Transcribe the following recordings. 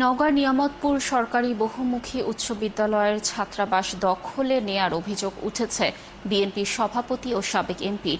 নওগাঁ নিয়ামতপুর সরকারি বহুমুখী উচ্চ বিদ্যালয়ের ছাত্রাবাস দখলে নেয়ার অভিযোগ উঠেছে বিএনপির সভাপতি ও সাবেক এমপি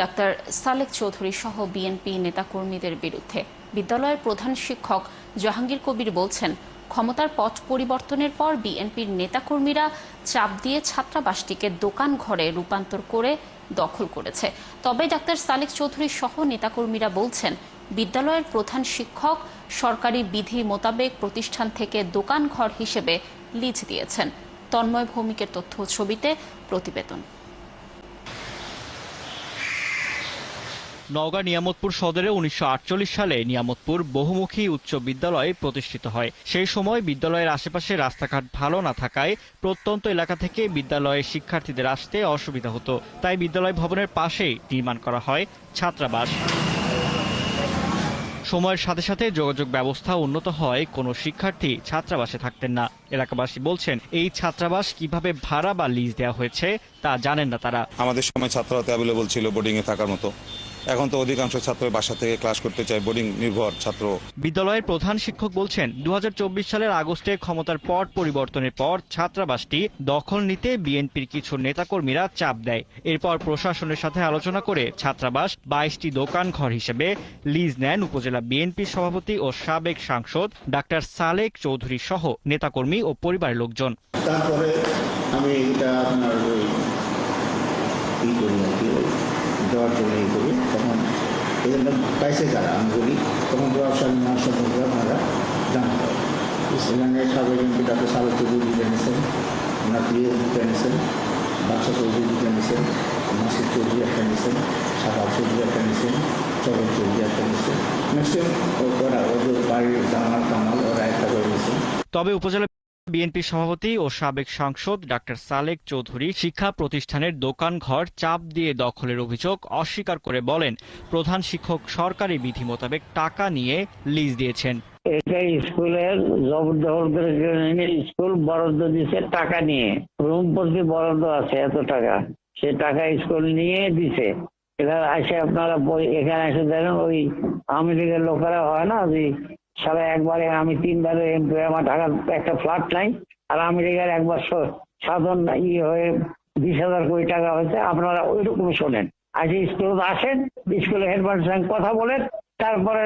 ডাক্তার সালেক চৌধুরী সহ বিএনপি নেতাকর্মীদের বিরুদ্ধে। বিদ্যালয়ের প্রধান শিক্ষক জাহাঙ্গীর কবির বলছেন, ক্ষমতার পথ পরিবর্তনের পর বিএনপির নেতাকর্মীরা চাপ দিয়ে ছাত্রাবাসটিকে দোকান ঘরে রূপান্তর করে দখল করেছে। তবে ডাক্তার সালেক চৌধুরী সহ নেতাকর্মীরা বলছেন বিদ্যালয়ের প্রধান শিক্ষক সরকারি বিধি মোতাবেক প্রতিষ্ঠান থেকে দোকান ঘর হিসেবে লিজ দিয়েছেন। তন্ময় ভৌমিকের তথ্য ছবিতে প্রতিবেদন। নওগাঁ নিয়ামতপুর সদরে উনিশশো আটচল্লিশ সালে নিয়ামতপুর বহুমুখী উচ্চ বিদ্যালয় প্রতিষ্ঠিত হয়। সেই সময় বিদ্যালয়ের আশেপাশে রাস্তাঘাট ভালো না থাকায় প্রত্যন্ত এলাকা থেকে বিদ্যালয়ের শিক্ষার্থীদের আসতে অসুবিধা হতো। তাই বিদ্যালয় ভবনের পাশেই নির্মাণ করা হয় ছাত্রাবাস। সময়ের সাথে সাথে যোগাযোগ ব্যবস্থা উন্নত হয়, কোনো শিক্ষার্থী ছাত্রাবাসে থাকতেন না। এলাকাবাসী বলছেন, এই ছাত্রাবাস কীভাবে ভাড়া বা লিজ দেওয়া হয়েছে তা জানেন না তারা। আমাদের সময় ছাত্ররাতে অ্যাভেলেবল ছিল বোর্ডিংয়ে থাকার মতো। এখন তো অধিকাংশ ছাত্র বাসা থেকে ক্লাস করতে চায় বোর্ডিং নির্ভর ছাত্র। বিদ্যালয়ের প্রধান শিক্ষক বলছেন দুহাজার চব্বিশ সালের আগস্টে ক্ষমতার পট পরিবর্তনের পর ছাত্রাবাসটি দখল নিতে বিএনপির কিছু নেতাকর্মীরা চাপ দেয়। এরপর প্রশাসনের সাথে আলোচনা করে ছাত্রাবাস বাইশটি দোকান ঘর হিসেবে লিজ নেন উপজেলা বিএনপির সভাপতি ও সাবেক সাংসদ ডাক্তার সালেক চৌধুরী সহ নেতাকর্মী ও পরিবারের লোকজন। তারপরে আমি এটা আপনার দেওয়ার জন্য ই করি তখন এই পাইছে কারা আমি বলি তখন প্রভাবশালী মহাসম্পর্কে আপনারা জানতে পারেন সেখানে সাবেক এমপি ডাক্তার সাবেক চৌধুরী জিতে নিয়েছেন ওনার প্রিয় জিতে নিয়েছেন বাদশা চৌধুরী জিতে নিয়েছেন নাসির চৌধুরী একটা নিয়েছেন সাহাব চৌধুরী একটা নিয়েছেন চরণ চৌধুরী একটা নিয়েছেন ম্যাক্সিমাম ওরা ওদের বাড়ির জামাল কামাল ওরা একটা করে তবে উপজেলা বিএনপি সভাপতি ও সাবেক সাংসদ ডাক্তার সালেক চৌধুরী শিক্ষা প্রতিষ্ঠানের দোকান ঘর চাপ দিয়ে দখলের অভিযোগ অস্বীকার করে বলেন, প্রধান শিক্ষক সরকারি বিধি মোতাবেক টাকা নিয়ে লিজ দিয়েছেন। এটা স্কুলের জবরদখল করে স্কুল বরাদ্দ দিছে টাকা নিয়ে। রুম প্রতি বরাদ্দ আছে এত টাকা। সে টাকা স্কুল নিয়ে দিছে। এখানে এসে আপনারা এখানে এসে দেখেন ওই লীগের লোকেরা হয় না যে সারা একবারে আমি তিনবারে এমপি আমার ঢাকার একটা ফ্ল্যাট নাই, আর আমেরিকার একবার সাধন ই হয়ে বিশ হাজার কোটি টাকা হয়েছে, আপনারা ওই রকম শোনেন। আজকে স্কুলে আসেন স্কুলে হেডমাস্টার সঙ্গে কথা বলেন তারপরে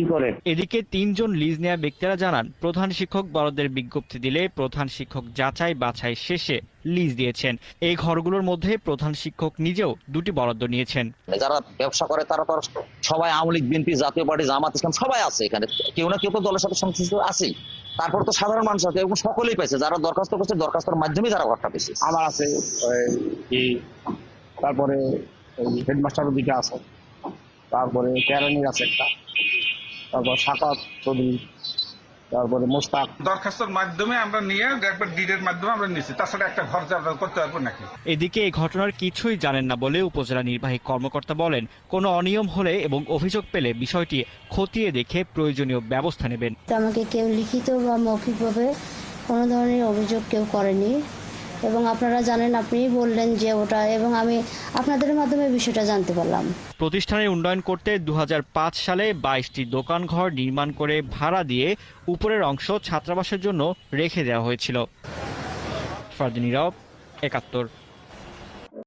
ই করেন এদিকে তিনজন লিজ নেওয়া ব্যক্তিরা জানান প্রধান শিক্ষক বরাদ্দের বিজ্ঞপ্তি দিলে প্রধান শিক্ষক যাচাই বাছাই শেষে লিজ দিয়েছেন। এই ঘরগুলোর মধ্যে প্রধান শিক্ষক নিজেও দুটি বরাদ্দ নিয়েছেন। যারা ব্যবসা করে তারা তো সবাই Awami League BNP Jatiya party Jamaat Islam সবাই আছে এখানে। কেউ না কেউ তো দলের সাথে সংশ্লিষ্ট আছেই। তারপর তো সাধারণ মানুষ আছে এবং সকলেই পাইছে যারা দরখাস্ত করছে দরখাস্তের মাধ্যমে তারা ঘরটা পেয়েছে। আমার আছে তারপরে হেডমাস্টার হেডমাস্টারও আছে। তারপরে কেরানির আছে একটা। তারপর সাকাত চৌধুরী তারপরে মোস্তাক। দরখাস্তর মাধ্যমে আমরা নিয়ে একবার ডিডের মাধ্যমে আমরা নিচ্ছি তাছাড়া একটা ঘর যারা করতে পারব নাকি? এদিকে এই ঘটনার কিছুই জানেন না বলে উপজেলা নির্বাহী কর্মকর্তা বলেন কোনো অনিয়ম হলে এবং অভিযোগ পেলে বিষয়টি খতিয়ে দেখে প্রয়োজনীয় ব্যবস্থা নেবেন। তো আমাকে কেউ লিখিত বা মৌখিকভাবে কোনো ধরনের অভিযোগ কেউ করেনি। এবং আপনারা জানেন, আপনি বললেন যে ওটা, এবং আমি আপনাদের মাধ্যমে বিষয়টা জানতে পারলাম। প্রতিষ্ঠানের উন্নয়ন করতে দু হাজার পাঁচ সালে বাইশটি দোকান ঘর নির্মাণ করে ভাড়া দিয়ে উপরের অংশ ছাত্রাবাসের জন্য রেখে দেওয়া হয়েছিল। ফারদিনী রাও একাত্তর।